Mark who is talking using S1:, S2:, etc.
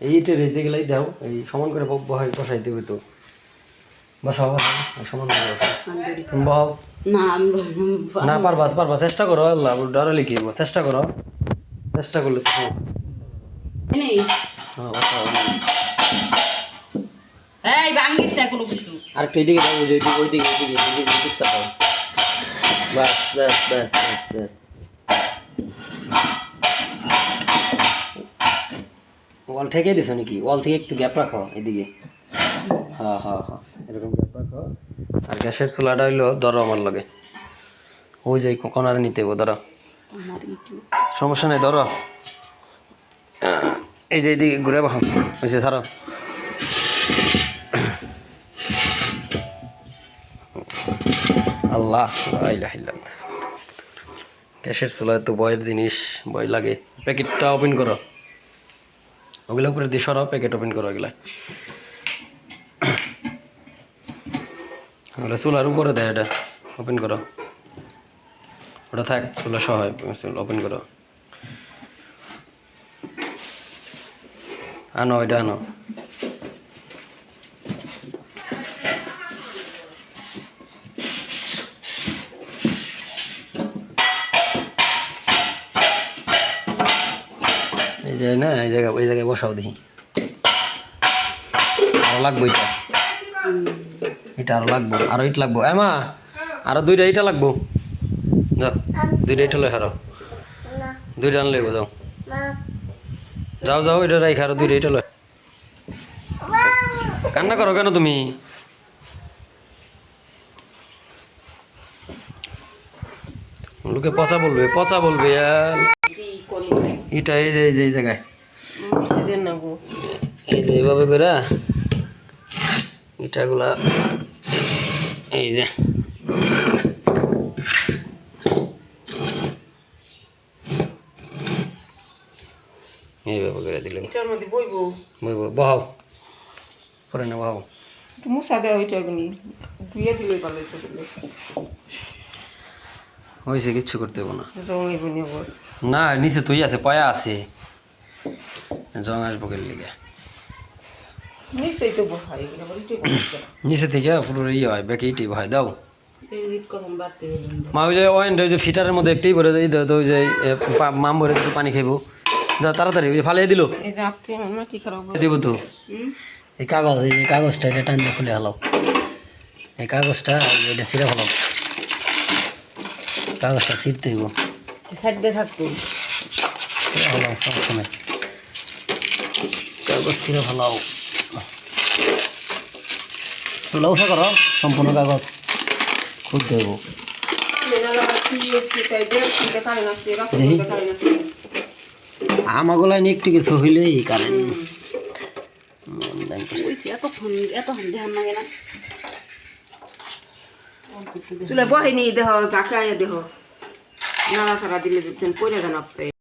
S1: এই এটা রেজে গেলেই দাও এই সমান করে বহাই বসাই দেবে তো বসাও সমান করে বসাও বহাও
S2: না
S1: পারবা পারবা চেষ্টা করো আল্লাহ ডরে লিখে চেষ্টা করো। চেষ্টা করলে তো হ্যাঁ
S2: এই ভাঙ্গিস না কোনো কিছু
S1: আর একটু ওই যে ওইদিকে ওইদিকে ওইদিকে ওইদিকে ওইদিকে চাপাও বাস ব্যাস ব্যাস ব্যাস ব্যাস ওয়াল ঠেকে দিছো নাকি ওয়াল থেকে একটু গ্যাপ রাখো এদিকে হ্যাঁ হ্যাঁ হ্যাঁ এরকম গ্যাপ রাখো আর গ্যাসের চুলাটা হইল ধরো আমার লগে ওই যে কোনারে নিতে হইব ধরো সমস্যা নেই ধরো এই যে এইদিকে ঘুরে বাহ হয়েছে সারো আল্লাহ। গ্যাসের চুলায় তো বয়ের জিনিস, বয় লাগে। প্যাকেটটা ওপেন করো। ওগুলো উপরে দিয়ে সরাও, প্যাকেট ওপেন করো ওগুলা ওগুলো চুলার উপরে দেয় এটা। ওপেন করো। ওটা থাক, চুলা সহ ওপেন করো। আনো, এটা আনো। যে না, এই জায়গায়, ওই জায়গায় বসাও দেখি। আরও লাগবো এটা। এটা আরও লাগবো, আরও ইট লাগবো। এমা আরও দুইটা ইটা লাগবো। যাও, দুইটা ইটা লই হারো। দুইটা আনলে যাও। যাও যাও, এটা রাইখা, আরও দুইটা ইটা লই কান্না করো কেন তুমি? লোকে পচা বলবে পচা বলবে এটা এই যে এই যে এই জায়গায়। এই যে এইভাবে করে ইটাগুলা এই যে। এইভাবে করে দিলে
S2: এটার মধ্যে বইবো?
S1: বইব বহাও। করে না বহাও।
S2: মুসা দেওয়া ওইটা এগুলি দিলে ভালো
S1: হয়েছে কিচ্ছু করতে হব না। না নিচে তুই আছে পয়া আছে। জং আসব গেলে লিগে? নিচে থেকে পুরো ইয়ে হয় ব্যাকে ইটি ভয় দাও মা ওই যে ওয়েন ওই যে ফিটারের মধ্যে একটাই ভরে দেয় তো ওই যে মাম ভরে একটু পানি খাইবো। যা তাড়াতাড়ি ওই ফালিয়ে দিল। দিব তো। এই কাগজ এই কাগজটা এটা টান খুলে হালাও। এই কাগজটা এটা ছিঁড়ে ফেলাও। কাগজটা ছিঁড়তে হইব।
S2: সাইড থাকতো
S1: ছিঁড়ে ফেলাও সবসময় কাগজ ছিঁড়ে ফেলাও চুলা উষা করো সম্পূর্ণ কাগজ খুঁজতে হইব। আমাগুলা নিয়ে একটু কিছু হইলেই কারেন্ট।
S2: চুলে বহে নি। দেহ জাকাইয়া দেহ। নাড়া সারা দিলে করে দেন আপনি।